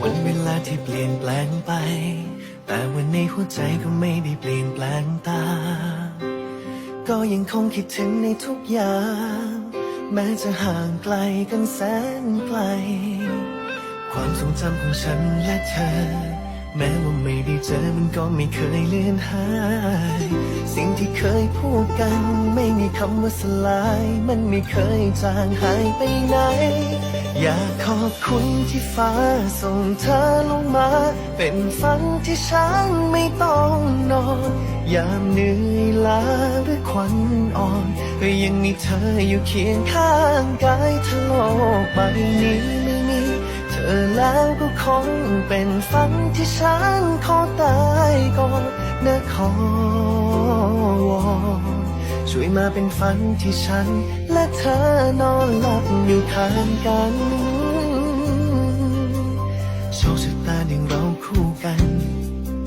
วันเวลาที่เปลี่ยนแปลงไป แต่วันในหัวใจก็ไม่ได้เปลี่ยนแปลงตา ก็ยังคงคิดถึงในทุกอย่าง แม้จะห่างไกลกันแสนไกล ความทรงจำของฉันและเธอ แม้ว่าไม่ได้เจอมันก็ไม่เคยเลือนหาย สิ่งที่เคยพูดกัน ไม่มีคำว่าสลาย มันไม่เคยจางหายไปไหน อยากขอบคุณที่ฟ้าส่งเธอลงมา เป็นฝันที่ฉันไม่ต้องนอน ยามเหนื่อยล้าหรือควันอ่อนก็ยังมีเธออยู่เคียงข้างกายเธอโลกใบนี้ไม่มี เธอแล้วก็คงเป็นฝันที่ฉันขอตายก่อนนะขอวอนช่วยมาเป็นฝันที่ฉัน และเธอนอนหลับอยู่ข้างกันโชคชะตาดึงเราคู่กัน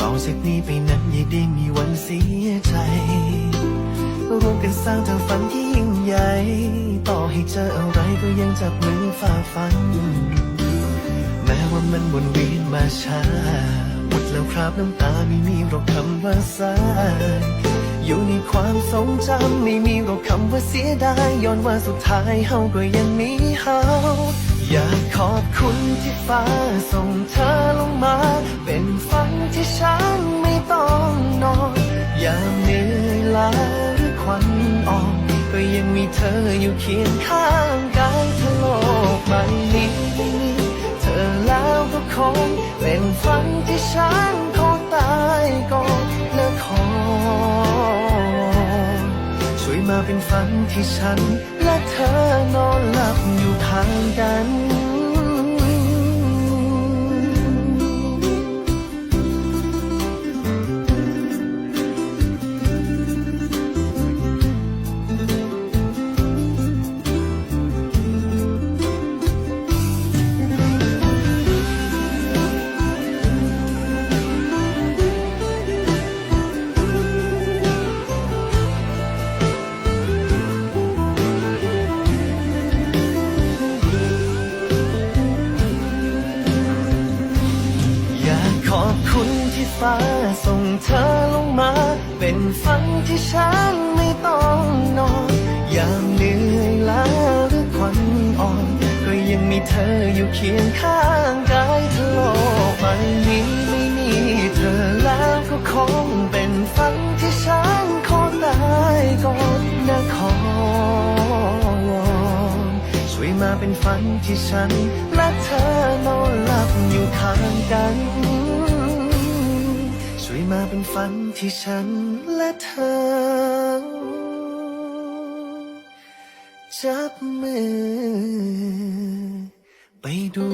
ต่อจากนี้ไปนั้นอย่าได้มีวันเสียใจร่วมกันสร้างทางฝันที่ยิ่งใหญ่ ต่อให้เจออะไรก็ยังจับมือฝ่าฟัน แม้ว่ามันวนเวียนมาช้าหมดแล้วครับน้ำตาไม่มีหรอกคำว่าสาย อยู่ในความทรงจำไม่มีหรอกคำว่าเสียดายย้อนว่าสุดท้ายเฮาก็ยังมีเฮาอยากขอบคุณที่ฟ้าส่งเธอลงมา เป็นฝันที่ฉันไม่ต้องนอนยามเหนื่อยล้าหรือควันอ่อนก็ยังมีเธออยู่เคียงข้างกายเธอโลกใบนี้ เธอแล้วก็คงเป็นฝันที่ฉัน เป็นฝันที่ฉัน และเธอนอนหลับอยู่ข้างกัน ที่ฟ้าส่งเธอลงมา เป็นฝันที่ฉันไม่ต้องนอนยามเหนื่อยล้าหรือควันอ่อน ก็ยังมีเธออยู่เคียงข้างกายเธอโลกใบนี้ไม่มีเธอแล้วก็คงเป็นฝันที่ฉันขอตายก่อนนะขอวอนช่วยมาเป็นฝันที่ฉันและเธอนอนหลับอยู่ข้างกัน ยมาเป็นฝันที่ฉันและเธอ จับมือ ไปดู